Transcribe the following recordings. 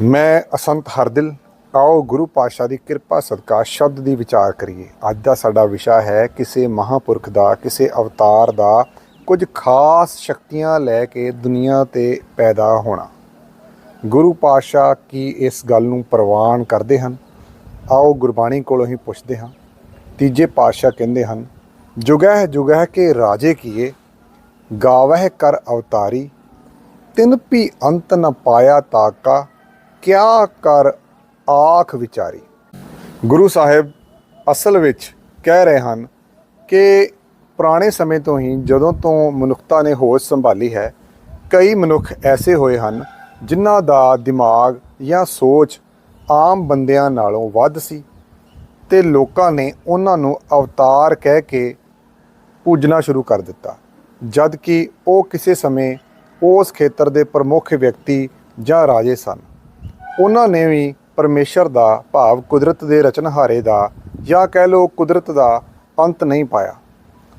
ਮੈਂ ਅਸੰਤ ਹਰਦਿਲ ਆਓ ਗੁਰੂ ਪਾਤਸ਼ਾਹ ਦੀ ਕਿਰਪਾ ਸਦਕਾ ਸ਼ਬਦ ਦੀ ਵਿਚਾਰ ਕਰੀਏ। ਅੱਜ ਦਾ ਸਾਡਾ ਵਿਸ਼ਾ ਹੈ ਕਿਸੇ ਮਹਾਪੁਰਖ ਦਾ, ਕਿਸੇ ਅਵਤਾਰ ਦਾ ਕੁਝ ਖਾਸ ਸ਼ਕਤੀਆਂ ਲੈ ਕੇ ਦੁਨੀਆ ਤੇ ਪੈਦਾ ਹੋਣਾ। ਗੁਰੂ ਪਾਤਸ਼ਾਹ ਕੀ ਇਸ ਗੱਲ ਨੂੰ ਪ੍ਰਵਾਨ ਕਰਦੇ ਹਨ? ਆਓ ਗੁਰਬਾਣੀ ਕੋਲੋਂ ਹੀ ਪੁੱਛਦੇ ਹਾਂ। ਤੀਜੇ ਪਾਤਸ਼ਾਹ ਕਹਿੰਦੇ ਹਨ, ਜੁਗਹਿ ਜੁਗਹਿ ਕੇ ਰਾਜੇ ਕੀਏ, ਗਾਵਹਿ ਕਰ ਅਵਤਾਰੀ, ਤਿਨ ਭੀ ਅੰਤ ਨ ਪਾਇਆ ਤਾਕਾ ਕਿਆ ਕਰ ਆਖ ਵਿਚਾਰੀ? ਗੁਰੂ ਸਾਹਿਬ ਅਸਲ ਵਿੱਚ ਕਹਿ ਰਹੇ ਹਨ ਕਿ ਪੁਰਾਣੇ ਸਮੇਂ ਤੋਂ ਹੀ ਜਦੋਂ ਤੋਂ ਮਨੁੱਖਤਾ ਨੇ ਹੋਸ਼ ਸੰਭਾਲੀ ਹੈ, ਕਈ ਮਨੁੱਖ ਐਸੇ ਹੋਏ ਹਨ ਜਿਨ੍ਹਾਂ ਦਾ ਦਿਮਾਗ ਜਾਂ ਸੋਚ ਆਮ ਬੰਦਿਆਂ ਨਾਲੋਂ ਵੱਧ ਸੀ ਤੇ ਲੋਕਾਂ ਨੇ ਉਹਨਾਂ ਨੂੰ ਅਵਤਾਰ ਕਹਿ ਕੇ ਪੂਜਣਾ ਸ਼ੁਰੂ ਕਰ ਦਿੱਤਾ। ਜਦ ਕਿ ਉਹ ਕਿਸੇ ਸਮੇਂ ਉਸ ਖੇਤਰ ਦੇ ਪ੍ਰਮੁੱਖ ਵਿਅਕਤੀ ਜਾਂ ਰਾਜੇ ਸਨ। ਉਹਨਾਂ ਨੇ ਵੀ ਪਰਮੇਸ਼ਰ ਦਾ ਭਾਵ ਕੁਦਰਤ ਦੇ ਰਚਨਹਾਰੇ ਦਾ ਜਾਂ ਕਹਿ ਲਓ ਕੁਦਰਤ ਦਾ ਅੰਤ ਨਹੀਂ ਪਾਇਆ।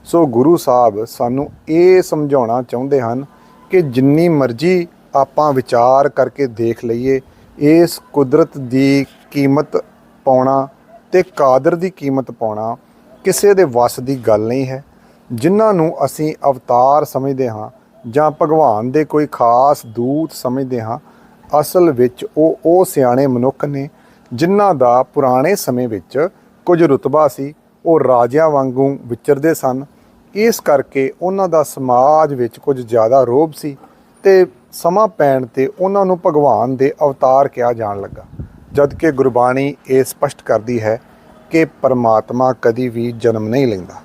ਸੋ ਗੁਰੂ ਸਾਹਿਬ ਸਾਨੂੰ ਇਹ ਸਮਝਾਉਣਾ ਚਾਹੁੰਦੇ ਹਨ ਕਿ ਜਿੰਨੀ ਮਰਜ਼ੀ ਆਪਾਂ ਵਿਚਾਰ ਕਰਕੇ ਦੇਖ ਲਈਏ, ਇਸ ਕੁਦਰਤ ਦੀ ਕੀਮਤ ਪਾਉਣਾ ਤੇ ਕਾਦਰ ਦੀ ਕੀਮਤ ਪਾਉਣਾ ਕਿਸੇ ਦੇ ਵੱਸ ਦੀ ਗੱਲ ਨਹੀਂ ਹੈ। ਜਿਨ੍ਹਾਂ ਨੂੰ ਅਸੀਂ ਅਵਤਾਰ ਸਮਝਦੇ ਹਾਂ ਜਾਂ ਭਗਵਾਨ ਦੇ ਕੋਈ ਖਾਸ ਦੂਤ ਸਮਝਦੇ ਹਾਂ ਅਸਲ ਵਿੱਚ ਉਹ ਉਹ ਸਿਆਣੇ ਮਨੁੱਖ ਨੇ ਜਿਨ੍ਹਾਂ ਦਾ ਪੁਰਾਣੇ ਸਮੇਂ ਵਿੱਚ ਕੁਝ ਰੁਤਬਾ ਸੀ, ਉਹ ਰਾਜਿਆਂ ਵਾਂਗੂ ਵਿਚਰਦੇ ਸਨ। ਇਸ ਕਰਕੇ ਉਹਨਾਂ ਦਾ ਸਮਾਜ ਵਿੱਚ ਕੁਝ ਜ਼ਿਆਦਾ ਰੋਬ ਸੀ ਤੇ ਸਮਾਂ ਪੈਣ ਤੇ ਉਹਨਾਂ ਨੂੰ ਭਗਵਾਨ ਦੇ ਅਵਤਾਰ ਕਿਹਾ ਜਾਣ ਲੱਗਾ। ਜਦਕਿ ਗੁਰਬਾਣੀ ਇਹ ਸਪਸ਼ਟ ਕਰਦੀ ਹੈ ਕਿ ਪਰਮਾਤਮਾ ਕਦੀ ਵੀ ਜਨਮ ਨਹੀਂ ਲੈਂਦਾ।